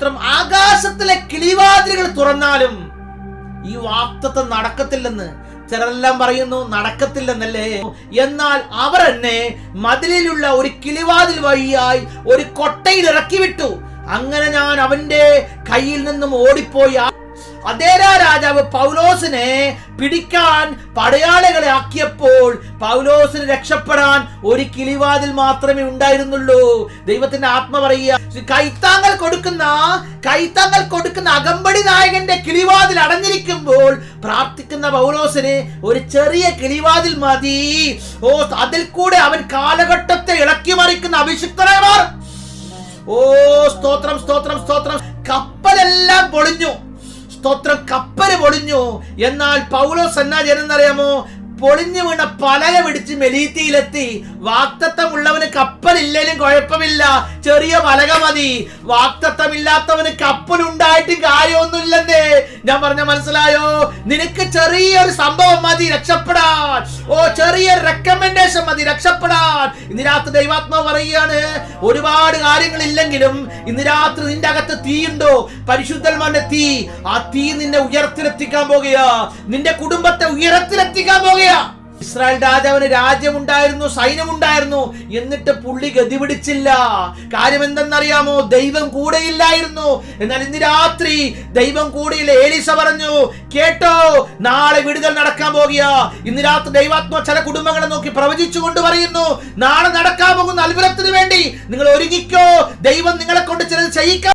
മാത്രം ആകാശത്തിലെ കിളിവാതിലുകൾ തുറന്നാലും ഈ വാക്തത്വം നടക്കത്തില്ലെന്ന് ചിലരെല്ലാം പറയുന്നു നടക്കത്തില്ലെന്നല്ലേ? എന്നാൽ അവർ എന്നെ മതിലിലുള്ള ഒരു കിളിവാതിൽ വഴിയായി ഒരു കൊട്ടയിൽ ഇറക്കി വിട്ടു അങ്ങനെ ഞാൻ അവന്റെ കയ്യിൽ നിന്നും ഓടിപ്പോയി. അതേരാ രാജാവ് പൗലോസിനെ പിടിക്കാൻ പടയാളികളെ ആക്കിയപ്പോൾ പൗലോസിന് രക്ഷപ്പെടാൻ ഒരു കിളിവാതിൽ മാത്രമേ ഉണ്ടായിരുന്നുള്ളൂ. ദൈവത്തിന്റെ ആത്മ പറയുക കൊടുക്കുന്ന കൈത്താങ്ങൾ കൊടുക്കുന്ന അകമ്പടി നായകന്റെ കിളിവാതിൽ അടഞ്ഞിരിക്കുമ്പോൾ പ്രാർത്ഥിക്കുന്ന പൗലോസിന് ഒരു ചെറിയ കിളിവാതിൽ മതി. ഓ അതിൽ കൂടെ അവൻ കാലഘട്ടത്തെ ഇളക്കി മറിക്കുന്ന അഭിഷിക്തരായവർ ഓ സ്തോത്രം സ്തോത്രം സ്തോത്രം. കപ്പലെല്ലാം പൊളിഞ്ഞു. സ്തോത്രം കപ്പൽ പൊളിഞ്ഞു. എന്നാൽ പൗലോസ് എന്നാ ജനെന്നറിയാമോ പൊളിഞ്ഞു വീണ പലക പിടിച്ച് മെലീത്തിയിലെത്തി. വാക്തത്വമുള്ളവന് കപ്പലില്ലേലും കുഴപ്പമില്ല. ചെറിയ പലക മതി. വാക്തത്വമില്ലാത്തവന് കപ്പലുണ്ടായിട്ട് കാര്യമൊന്നുമില്ലെന്നേ. ഞാൻ പറഞ്ഞ മനസ്സിലായോ? നിനക്ക് ചെറിയൊരു സംഭവം മതി രക്ഷപ്പെടാൻ. ഓ ചെറിയ റെക്കമെൻഡേഷൻ മതി രക്ഷപ്പെടാൻ. ഇന്ന് രാത്രി ദൈവാത്മാവ് പറയുകയാണ് ഒരുപാട് കാര്യങ്ങളില്ലെങ്കിലും ഇന്ന് രാത്രി നിന്റെ അകത്ത് തീയുണ്ടോ പരിശുദ്ധന്മാരുടെ തീ. ആ തീ നിന്നെ ഉയരത്തിലെത്തിക്കാൻ പോകുക നിന്റെ കുടുംബത്തെ ഉയരത്തിലെത്തിക്കാൻ പോകുക ഇസ്രായേൽ രാജാവിന് രാജ്യമുണ്ടായിരുന്നു സൈന്യമുണ്ടായിരുന്നു. എന്നിട്ട് പുള്ളി ഗതി പിടിച്ചില്ല. കാര്യം എന്തെന്നറിയാമോ? ദൈവം കൂടെയില്ലായിരുന്നു. എന്നാൽ ഇന്ന് രാത്രി ദൈവം കൂടെയില്ല ഏലീസ പറഞ്ഞു കേട്ടോ നാളെ വിടുതൽ നടക്കാൻ പോകുക. ഇന്ന് രാത്രി ദൈവാത്മ ചില കുടുംബങ്ങളെ നോക്കി പ്രവചിച്ചു കൊണ്ട് പറയുന്നു നാളെ നടക്കാൻ പോകുന്ന അത്ഭുതത്തിന് വേണ്ടി നിങ്ങൾ ഒരുങ്ങിക്കോ. ദൈവം നിങ്ങളെ കൊണ്ട് ചിലത് ചെയ്യിക്കാൻ